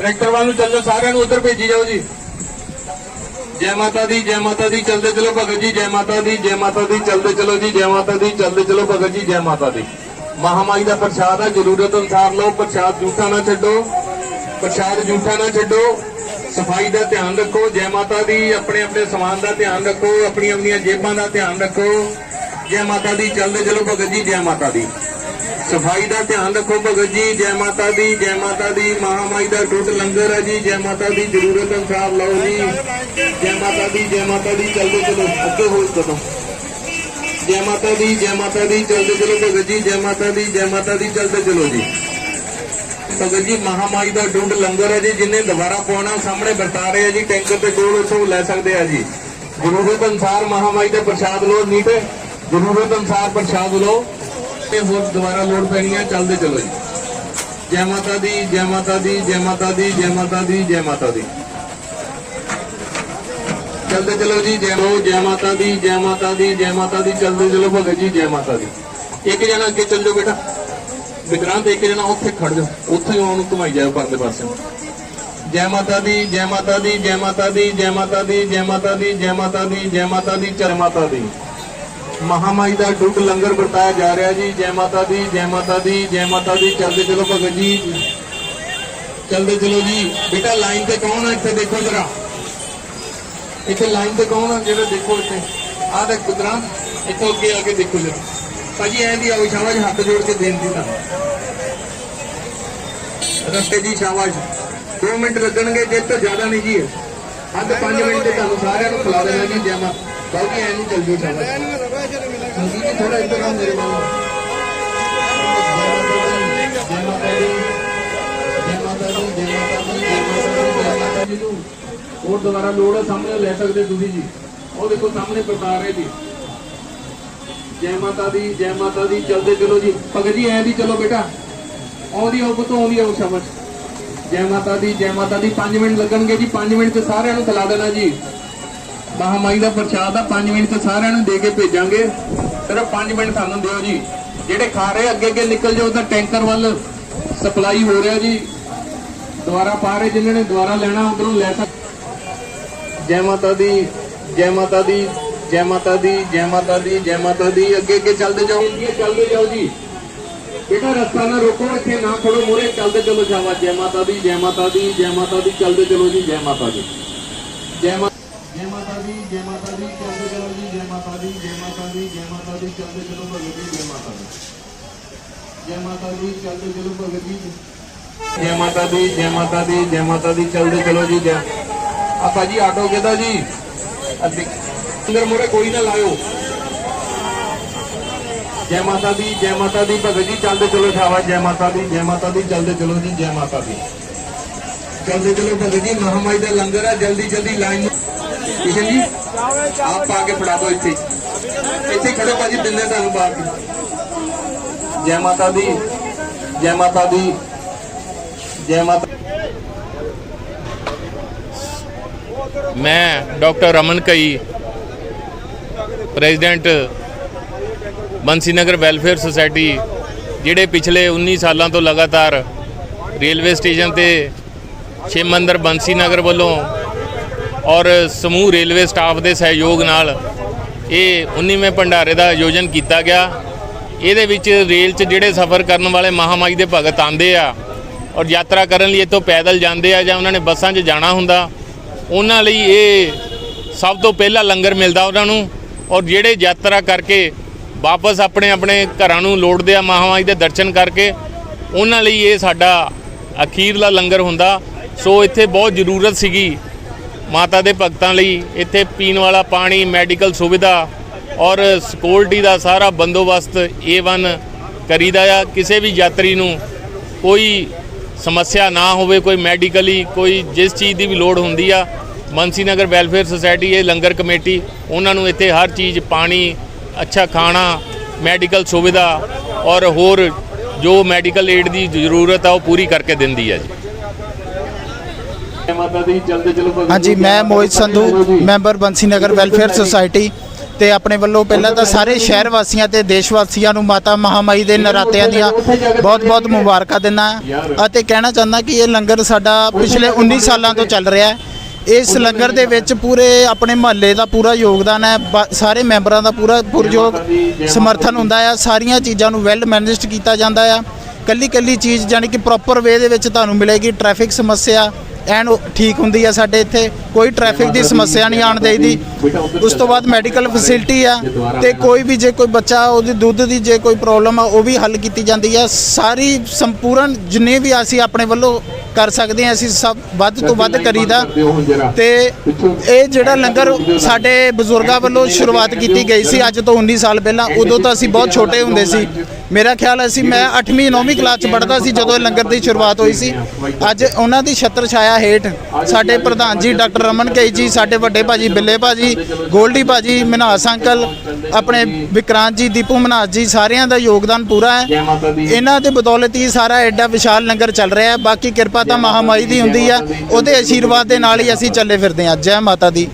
Tractor ਵੱਲ ਨੂੰ ਚੱਲੋ, ਸਾਰਿਆਂ ਨੂੰ ਉਧਰ ਭੇਜੀ ਜਾਓ ਜੀ। ਜੈ ਮਾਤਾ ਦੀ, ਜੈ ਮਾਤਾ ਦੀ, ਚਲਦੇ ਚਲੋ ਭਗਤ ਜੀ, ਜੈ ਮਾਤਾ ਦੀ, ਜੈ ਮਾਤਾ ਦੀ, ਚਲਦੇ ਚਲੋ ਜੀ, ਜੈ ਮਾਤਾ ਦੀ, ਚਲਦੇ ਚਲੋ ਭਗਤ ਜੀ, ਜੈ ਮਾਤਾ ਦੀ। ਮਹਾਮਾਈ ਦਾ ਪ੍ਰਸ਼ਾਦ ਹੈ ਜ਼ਰੂਰਤ ਅਨੁਸਾਰ ਲਓ, ਪ੍ਰਸ਼ਾਦ ਝੂਠਾ ਨਾ ਛੱਡੋ, ਪ੍ਰਸ਼ਾਦ ਝੂਠਾ ਨਾ ਛੱਡੋ। ਸਫ਼ਾਈ ਦਾ ਧਿਆਨ ਰੱਖੋ, ਜੈ ਮਾਤਾ ਦੀ, ਆਪਣੇ ਆਪਣੇ ਸਮਾਨ ਦਾ ਧਿਆਨ ਰੱਖੋ, ਆਪਣੀਆਂ ਆਪਣੀਆਂ ਜੇਬਾਂ ਦਾ ਧਿਆਨ ਰੱਖੋ। ਜੈ ਮਾਤਾ ਦੀ, ਚਲਦੇ ਚਲੋ ਭਗਤ ਜੀ, ਜੈ ਮਾਤਾ ਦੀ। ਸਫ਼ਾਈ ਦਾ ਧਿਆਨ ਰੱਖੋ ਭਗਤ ਜੀ, ਜੈ ਮਾਤਾ ਦੀ, ਜੈ ਮਾਤਾ ਦੀ, ਮਹਾਮਾਈ ਦਾ ਟੁੱਟ ਲੰਗਰ ਹੈ ਜੀ, ਜੈ ਮਾਤਾ ਦੀ ਜ਼ਰੂਰਤ ਅਨੁਸਾਰ ਲਓ ਜੀ। ਜੈ ਮਾਤਾ ਦੀ, ਜੈ ਮਾਤਾ ਦੀ, ਚਲਦੇ ਚਲੋ, ਅੱਗੇ ਹੋ ਕਦੋਂ ਜੈ ਮਾਤਾ ਦੀ, ਜੈ ਮਾਤਾ ਦੀ, ਚਲਦੇ ਚਲੋ ਭਗਤ ਜੀ, ਜੈ ਮਾਤਾ ਦੀ, ਜੈ ਮਾਤਾ ਦੀ, ਚਲਦੇ ਚਲੋ ਜੀ। ਭਗਤ ਜੀ, ਮਹਾਮਾਈ ਦਾ ਡੁੰਡ ਲੰਗਰ ਹੈ ਜੀ, ਜਿੰਨੇ ਦੁਬਾਰਾ ਪਾਉਣਾ, ਸਾਹਮਣੇ ਵਰਤਾ ਰਹੇ ਆ ਜੀ, ਟੈਂਕਰ ਤੇ ਕੋਲ ਉਥੋਂ ਲੈ ਸਕਦੇ ਆ ਜੀ। ਜ਼ਰੂਰਤ ਅਨੁਸਾਰ ਮਹਾਮਾਈ ਦਾ ਪ੍ਰਸ਼ਾਦ ਲਓ, ਨੀਟੇ। ਜ਼ਰੂਰਤ ਅਨੁਸਾਰ ਪ੍ਰਸ਼ਾਦ ਲਓ। ਇਹ ਹੋਰ ਦੁਬਾਰਾ ਲੋੜ ਪੈਣੀ ਹੈ ਚੱਲਦੇ ਚਲੋ ਜੀ ਜੈ ਮਾਤਾ ਦੀ ਜੈ ਮਾਤਾ ਦੀ ਜੈ ਮਾਤਾ ਦੀ ਜੈ ਮਾਤਾ ਦੀ ਜੈ ਮਾਤਾ ਦੀ ਚੱਲਦੇ ਚਲੋ ਜੀ ਜੈ ਹੋ ਜੈ ਮਾਤਾ ਦੀ ਜੈ ਮਾਤਾ ਦੀ ਜੈ ਮਾਤਾ ਦੀ ਚੱਲਦੇ ਚਲੋ ਭਗਤ ਜੀ ਜੈ ਮਾਤਾ ਦੀ ਇੱਕ ਜਣਾ ਅੱਗੇ ਚੱਲ ਜਾਓ ਬੇਟਾ ਵਿਕਰਾਂ ਤੇ ਇੱਕ ਜਣਾ ਉੱਥੇ ਖੜ ਜਾ ਉੱਥੇ ਆਉਣ ਨੂੰ ਘੁਮਾਈ ਜਾਓ ਪਰਲੇ ਪਾਸੇ ਜੈ ਮਾਤਾ ਦੀ ਜੈ ਮਾਤਾ ਦੀ ਜੈ ਮਾਤਾ ਦੀ ਜੈ ਮਾਤਾ ਦੀ ਜੈ ਮਾਤਾ ਦੀ ਜੈ ਮਾਤਾ ਦੀ ਜੈ ਮਾਤਾ ਦੀ ਚਰ ਮਾਤਾ ਦੀ ਮਹਾਮਾਈ ਦਾ ਡੁੱਡ ਲੰਗਰ ਵਰਤਾਇਆ ਜਾ ਰਿਹਾ ਜੀ। ਜੈ ਮਾਤਾ ਦੀ, ਜੈ ਮਾਤਾ ਦੀ, ਜੈ ਮਾਤਾ ਦੀ। ਚੱਲਦੇ ਚਲੋ ਭਗਤ ਜੀ। ਚੱਲਦੇ ਚਲੋ ਜੀ। ਬੇਟਾ, ਲਾਈਨ ਤੇ ਕੌਣ ਆ? ਇੱਥੇ ਦੇਖੋ ਜਰਾ। ਇੱਥੇ ਲਾਈਨ ਤੇ ਕੌਣ ਆ? ਜਿਹੜਾ ਦੇਖੋ ਇੱਥੇ। ਆਹ ਦੇਖ ਕੁਦਰਾਂ ਇੱਥੋਂ ਅੱਗੇ ਆ ਕੇ ਦੇਖੋ ਜਰਾ। ਭਾਜੀ, ਐਂ ਦੀ ਆਓ, ਸ਼ਾਬਾਸ਼। ਹੱਥ ਜੋੜ ਕੇ ਦੇਣ ਦੀ ਤਾਂ। ਰਸਤੇ ਜੀ, ਸ਼ਾਬਾਸ਼। 2 ਮਿੰਟ ਲੱਗਣਗੇ, ਜੇ ਤੋਂ ਜ਼ਿਆਦਾ ਨਹੀਂ ਜੀ। ਅੱਧ 5 ਮਿੰਟ ਤੇ ਤੁਹਾਨੂੰ ਸਾਰਿਆਂ ਨੂੰ ਖਿਲਾ ਦੇਣਾ ਜੀ, ਜੈ ਮਾਤਾ। ਬਾਕੀ ਐਂ ਨਹੀਂ ਚੱਲ ਜੂ ਸ਼ਾਬਾਸ਼। ਸੰਗੀਤ ਜੀ ਥੋੜਾ ਇੱਧਰ ਆਓ ਮੇਰੇ ਵੱਲ ਜੈ ਮਾਤਾ ਦੀ ਜੈ ਮਾਤਾ ਦੀ ਜੈ ਮਾਤਾ ਦੀ ਜੈ ਮਾਤਾ ਦੀ ਨੂੰ ਹੋਰ ਦੁਬਾਰਾ ਲੋੜ ਹੈ ਸਾਹਮਣੇ ਲੈ ਸਕਦੇ ਤੁਸੀਂ ਜੀ ਉਹ ਦੇਖੋ ਸਾਹਮਣੇ ਪ੍ਰਤਾਪ ਰਹੇ ਜੀ ਜੈ ਮਾਤਾ ਦੀ ਜੈ ਮਾਤਾ ਦੀ ਚਲਦੇ ਚਲੋ ਜੀ ਭਗਤ ਜੀ ਐਂ ਦੀ ਚਲੋ ਬੇਟਾ ਆਉਂਦੀ ਆਓ ਪੁੱਤ ਆਉਂਦੀ ਆਓ ਸ਼ਾਬਾਸ਼ ਜੈ ਮਾਤਾ ਦੀ ਜੈ ਮਾਤਾ ਦੀ 5 ਮਿੰਟ ਲੱਗਣਗੇ ਜੀ 5 ਮਿੰਟ ਤੇ ਸਾਰਿਆਂ ਨੂੰ ਖਿਲਾ ਦੇਣਾ ਜੀ ਮਹਾਮਾਈ ਦਾ ਪ੍ਰਸ਼ਾਦ ਆ 5 ਮਿੰਟ ਤੇ ਸਾਰਿਆਂ ਨੂੰ ਦੇ ਕੇ ਭੇਜਾਂਗੇ ਸਿਰਫ 5 ਮਿੰਟ ਸਾਨੂੰ ਦਿਓ ਜੀ। ਜਿਹੜੇ ਖਾ ਰਹੇ, ਅੱਗੇ ਅੱਗੇ ਨਿਕਲ ਜਾਓ ਤਾਂ ਟੈਂਕਰ ਵੱਲ ਸਪਲਾਈ ਹੋ ਰਿਹਾ ਜੀ। ਦੁਬਾਰਾ ਪਾ ਰਹੇ, ਜਿਨ੍ਹਾਂ ਨੇ ਦੁਬਾਰਾ ਲੈਣਾ, ਉਧਰੋਂ ਲੈ ਸਕ ਜੈ ਮਾਤਾ ਦੀ, ਜੈ ਮਾਤਾ ਦੀ, ਜੈ ਮਾਤਾ ਦੀ, ਜੈ ਮਾਤਾ ਦੀ, ਜੈ ਮਾਤਾ ਦੀ। ਅੱਗੇ ਅੱਗੇ ਚੱਲਦੇ ਜਾਓ। ਜੀ ਚੱਲਦੇ ਜਾਓ ਜੀ। ਬੇਟਾ, ਰਸਤਾ ਨਾ ਰੋਕੋ, ਇੱਥੇ ਨਾ ਖੜੋ ਮੋਰੇ ਚੱਲਦੇ ਚਲੋ ਜਾਵਾ ਜੈ ਮਾਤਾ ਦੀ, ਜੈ ਮਾਤਾ ਦੀ, ਜੈ ਮਾਤਾ ਦੀ, ਚੱਲਦੇ ਚਲੋ ਜੀ, ਜੈ ਮਾਤਾ ਦੀ। ਜੈ ਮਾਤਾ ਜੈ ਮਾਤਾ ਦੀ ਜੈ ਮਾਤਾ ਦੀ ਚੱਲਦੇ ਚਲੋ ਜੀ ਜੈ ਮਾਤਾ ਦੀ ਜੈ ਮਾਤਾ ਦੀ ਜੈ ਮਾਤਾ ਦੀ ਚੱਲਦੇ ਚਲੋ ਭਗਤ ਜੀ ਜੈ ਮਾਤਾ ਦੀ ਜੈ ਮਾਤਾ ਦੀ ਚੱਲਦੇ ਚਲੋ ਭਗਤ ਜੀ ਜੈ ਮਾਤਾ ਦੀ ਜੈ ਮਾਤਾ ਦੀ ਜੈ ਮਾਤਾ ਦੀ ਚੱਲਦੇ ਚਲੋ ਜੀ ਜੈ ਆ ਭਾਜੀ ਆਟੋ ਕਿਹਦਾ ਜੀ ਅੱਧੀ ਅੰਦਰ ਮੋਰੇ ਕੋਈ ਨਾ ਲਾਇਓ ਜੈ ਮਾਤਾ ਦੀ ਜੈ ਮਾਤਾ ਦੀ ਭਗਤ ਜੀ ਚੱਲਦੇ ਚਲੋ ਸ਼ਾਬਾਸ਼ ਜੈ ਮਾਤਾ ਦੀ ਜੈ ਮਾਤਾ ਦੀ ਚੱਲਦੇ ਚਲੋ ਜੀ ਜੈ ਮਾਤਾ ਦੀ ਚੱਲਦੇ ਚਲੋ ਭਗਤ ਜੀ ਮਹਾਮਾਈ ਦਾ ਲੰਗਰ ਹੈ ਜਲਦੀ ਜਲਦੀ ਲਾਈਨ ਕਿਸ਼ਨ ਜੀ? ਆਪ ਪਾ ਕੇ ਫੜਾ ਦਿਓ ਇੱਥੇ। ਇੱਥੇ ਖੜੋ ਭਾਜੀ ਦਿੰਦੇ ਤੁਹਾਨੂੰ ਪਾ ਕੇ ਜੈ ਮਾਤਾ ਦੀ, ਜੈ ਮਾਤਾ ਦੀ, ਜੈ ਮਾਤਾ ਮੈਂ ਡਾਕਟਰ ਰਮਨ ਕਈ, president Bansi Nagar welfare society, ਜਿਹੜੇ ਪਿਛਲੇ 19 ਸਾਲਾਂ ਤੋਂ ਲਗਾਤਾਰ ਰੇਲਵੇ ਸਟੇਸ਼ਨ ਤੇ ਸ਼ਿਵ ਮੰਦਰ ਬੰਸੀ ਨਗਰ ਵੱਲੋਂ ਔਰ ਸਮੂਹ ਰੇਲਵੇ ਸਟਾਫ ਦੇ ਸਹਿਯੋਗ ਨਾਲ ਇਹ 19ਵੇਂ ਭੰਡਾਰੇ ਦਾ ਆਯੋਜਨ ਕੀਤਾ ਗਿਆ। ਇਹਦੇ ਵਿੱਚ ਰੇਲ 'ਚ ਜਿਹੜੇ ਸਫ਼ਰ ਕਰਨ ਵਾਲੇ ਮਹਾਮਾਈ ਦੇ ਭਗਤ ਆਂਦੇ ਆ ਔਰ ਯਾਤਰਾ ਕਰਨ ਲਈ ਇੱਥੋਂ ਪੈਦਲ ਜਾਂਦੇ ਆ ਜਾਂ ਉਹਨਾਂ ਨੇ ਬੱਸਾਂ 'ਚ ਜਾਣਾ ਹੁੰਦਾ, ਉਹਨਾਂ ਲਈ ਇਹ ਸਭ ਤੋਂ ਪਹਿਲਾ ਲੰਗਰ ਮਿਲਦਾ ਉਹਨਾਂ ਨੂੰ ਔਰ ਜਿਹੜੇ ਯਾਤਰਾ ਕਰਕੇ ਵਾਪਸ ਆਪਣੇ ਆਪਣੇ ਘਰਾਂ ਨੂੰ ਲੋੜਦੇ ਆ ਮਹਾਮਾਈ ਦੇ ਦਰਸ਼ਨ ਕਰਕੇ, ਉਹਨਾਂ ਲਈ ਇਹ ਸਾਡਾ ਅਖੀਰਲਾ ਲੰਗਰ ਹੁੰਦਾ। ਸੋ ਇੱਥੇ ਬਹੁਤ ਜ਼ਰੂਰਤ ਸੀਗੀ ਮਾਤਾ ਦੇ ਭਗਤਾਂ ਲਈ ਇੱਥੇ ਪੀਣ ਵਾਲਾ ਪਾਣੀ, ਮੈਡੀਕਲ ਸੁਵਿਧਾ ਔਰ ਸਿਕਿਉਰਿਟੀ ਦਾ ਸਾਰਾ ਬੰਦੋਬਸਤ A1 ਕਰੀਦਾ ਆ। ਕਿਸੇ ਵੀ ਯਾਤਰੀ ਨੂੰ ਕੋਈ ਸਮੱਸਿਆ ਨਾ ਹੋਵੇ, ਕੋਈ ਮੈਡੀਕਲੀ ਕੋਈ ਜਿਸ ਚੀਜ਼ ਦੀ ਵੀ ਲੋੜ ਹੁੰਦੀ ਆ, ਬੰਸੀ ਨਗਰ ਵੈਲਫੇਅਰ ਸੁਸਾਇਟੀ, ਇਹ ਲੰਗਰ ਕਮੇਟੀ, ਉਹਨਾਂ ਨੂੰ ਇੱਥੇ ਹਰ ਚੀਜ਼, ਪਾਣੀ, ਅੱਛਾ ਖਾਣਾ, ਮੈਡੀਕਲ ਸੁਵਿਧਾ ਔਰ ਹੋਰ ਜੋ ਮੈਡੀਕਲ ਏਡ ਦੀ ਜ਼ਰੂਰਤ ਆ, ਉਹ ਪੂਰੀ ਕਰਕੇ ਦਿੰਦੀ ਹੈ ਜੀ ਜੈ ਮਾਤਾ ਦੀ ਚਲਦੇ ਚਲੋ ਭਗਤ ਹਾਂਜੀ ਮੈਂ Mohit Sandhu. Member Bansi Nagar welfare society ਤੇ ਆਪਣੇ ਵੱਲੋਂ ਪਹਿਲਾਂ ਤਾਂ ਸਾਰੇ ਸ਼ਹਿਰ ਵਾਸੀਆਂ ਤੇ ਦੇਸ਼ ਵਾਸੀਆਂ ਨੂੰ ਮਾਤਾ ਮਹਾਮਾਈ ਦੇ ਨਰਾਤਿਆਂ ਦੀਆਂ ਬਹੁਤ-ਬਹੁਤ ਮੁਬਾਰਕਾਂ ਦਿੰਦਾ ਅਤੇ ਕਹਿਣਾ ਚਾਹੁੰਦਾ ਕਿ ਇਹ ਲੰਗਰ ਸਾਡਾ ਪਿਛਲੇ 19 ਸਾਲਾਂ ਤੋਂ ਚੱਲ ਰਿਹਾ ਹੈ। ਇਸ ਲੰਗਰ ਦੇ ਵਿੱਚ ਪੂਰੇ ਆਪਣੇ ਮਹੱਲੇ ਦਾ ਪੂਰਾ ਯੋਗਦਾਨ ਹੈ ਸਾਰੇ ਮੈਂਬਰਾਂ ਦਾ ਪੂਰਾ ਪੁਰਜੋਗ ਸਮਰਥਨ ਹੁੰਦਾ ਆ ਸਾਰੀਆਂ ਚੀਜ਼ਾਂ ਨੂੰ ਵੈਲ ਮੈਨੇਜਡ ਕੀਤਾ ਜਾਂਦਾ ਆ ਕੱਲੀ ਕੱਲੀ ਚੀਜ਼ ਜਾਨੀ ਕਿ ਪ੍ਰੋਪਰ ਵੇ ਦੇ ਵਿੱਚ ਤੁਹਾਨੂੰ ਮਿਲੇਗੀ ਟ੍ਰੈਫਿਕ ਸਮੱਸਿਆ ਐਨ ਠੀਕ ਹੁੰਦੀ ਆ ਸਾਡੇ ਇੱਥੇ, ਕੋਈ ਟ੍ਰੈਫਿਕ ਦੀ ਸਮੱਸਿਆ ਨਹੀਂ ਆਣ ਦੇਈਦੀ। ਉਸ ਤੋਂ ਬਾਅਦ ਮੈਡੀਕਲ ਫੈਸਿਲਿਟੀ ਆ ਤੇ ਕੋਈ ਵੀ ਜੇ ਕੋਈ ਬੱਚਾ, ਉਹਦੀ ਦੁੱਧ ਦੀ ਜੇ ਕੋਈ ਪ੍ਰੋਬਲਮ ਆ, ਉਹ ਵੀ ਹੱਲ ਕੀਤੀ ਜਾਂਦੀ ਆ। ਸਾਰੀ ਸੰਪੂਰਨ ਜਿੰਨੇ ਵੀ ਅਸੀਂ ਆਪਣੇ ਵੱਲੋਂ ਕਰ ਸਕਦੇ ਆ, ਅਸੀਂ ਸਭ ਵੱਧ ਤੋਂ ਵੱਧ ਕਰੀਦਾ। ਤੇ ਇਹ ਜਿਹੜਾ ਲੰਗਰ ਸਾਡੇ ਬਜ਼ੁਰਗਾਂ ਵੱਲੋਂ ਸ਼ੁਰੂਆਤ ਕੀਤੀ ਗਈ ਸੀ, ਅੱਜ ਤੋਂ 19 ਸਾਲ ਪਹਿਲਾਂ, ਉਦੋਂ ਤਾਂ ਅਸੀਂ ਬਹੁਤ ਛੋਟੇ ਹੁੰਦੇ ਸੀ। ਮੇਰਾ ਖਿਆਲ ਅਸੀਂ ਮੈਂ 8ਵੀਂ 9ਵੀਂ ਕਲਾਸ ਚ ਪੜ੍ਹਦਾ ਸੀ ਜਦੋਂ ਇਹ ਲੰਗਰ ਦੀ ਸ਼ੁਰੂਆਤ ਹੋਈ ਸੀ। ਅੱਜ ਉਹਨਾਂ ਦੀ ਛਤਰ ਛਾਇਆ ਹੇਠ ਸਾਡੇ ਪ੍ਰਧਾਨ ਜੀ ਡਾਕਟਰ ਰਮਨ ਕਈ ਜੀ, ਸਾਡੇ ਵੱਡੇ ਭਾਜੀ ਬਿੱਲੇ ਭਾਜੀ, ਗੋਲਡੀ ਭਾਜੀ ਮਨਹਾਸ ਅੰਕਲ, ਆਪਣੇ ਵਿਕਰਾਂਤ ਜੀ, ਦੀਪੂ ਮਨਹਾਸ ਜੀ, ਸਾਰਿਆਂ ਦਾ ਯੋਗਦਾਨ ਪੂਰਾ ਹੈ। ਇਹਨਾਂ ਦੇ ਬਦੌਲਤ ਹੀ ਸਾਰਾ ਐਡਾ ਵਿਸ਼ਾਲ ਲੰਗਰ ਚੱਲ ਰਿਹਾ ਹੈ। ਬਾਕੀ ਕਿਰਪਾ ਤਾਂ ਮਹਾਮਾਈ ਦੀ ਹੁੰਦੀ ਆ। ਉਹਦੇ ਆਸ਼ੀਰਵਾਦ ਦੇ ਨਾਲ ਹੀ ਅਸੀਂ ਚੱਲੇ ਫਿਰਦੇ ਹਾਂ। ਜੈ ਮਾਤਾ ਦੀ।